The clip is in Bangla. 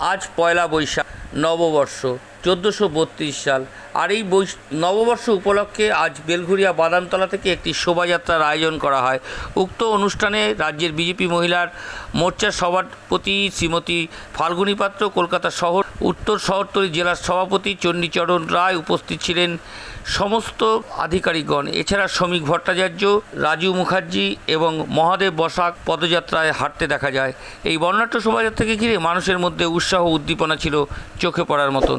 আজ পয়লা বৈশাখ নববর্ষ। চোদ্দোশো সাল। আর এই বৈশ, নববর্ষ উপলক্ষে আজ বেলঘুরিয়া বাদামতলা থেকে একটি শোভাযাত্রার আয়োজন করা হয়। উক্ত অনুষ্ঠানে রাজ্যের বিজেপি মহিলার মোর্চার সভাপতি শ্রীমতী ফাল্গুনী পাত্র, কলকাতা শহর, উত্তর শহরতলি জেলার সভাপতি চণ্ডীচরণ রায় উপস্থিত ছিলেন সমস্ত আধিকারিকগণ। এছাড়া শ্রমিক ভট্টাচার্য রাজু মুখার্জি এবং মহাদেব বসাক পদযাত্রায় হাঁটতে দেখা যায়। এই বর্ণাঢ্য শোভাযাত্রাকে ঘিরে মানুষের মধ্যে উৎসাহ উদ্দীপনা ছিল চোখে পড়ার মতন।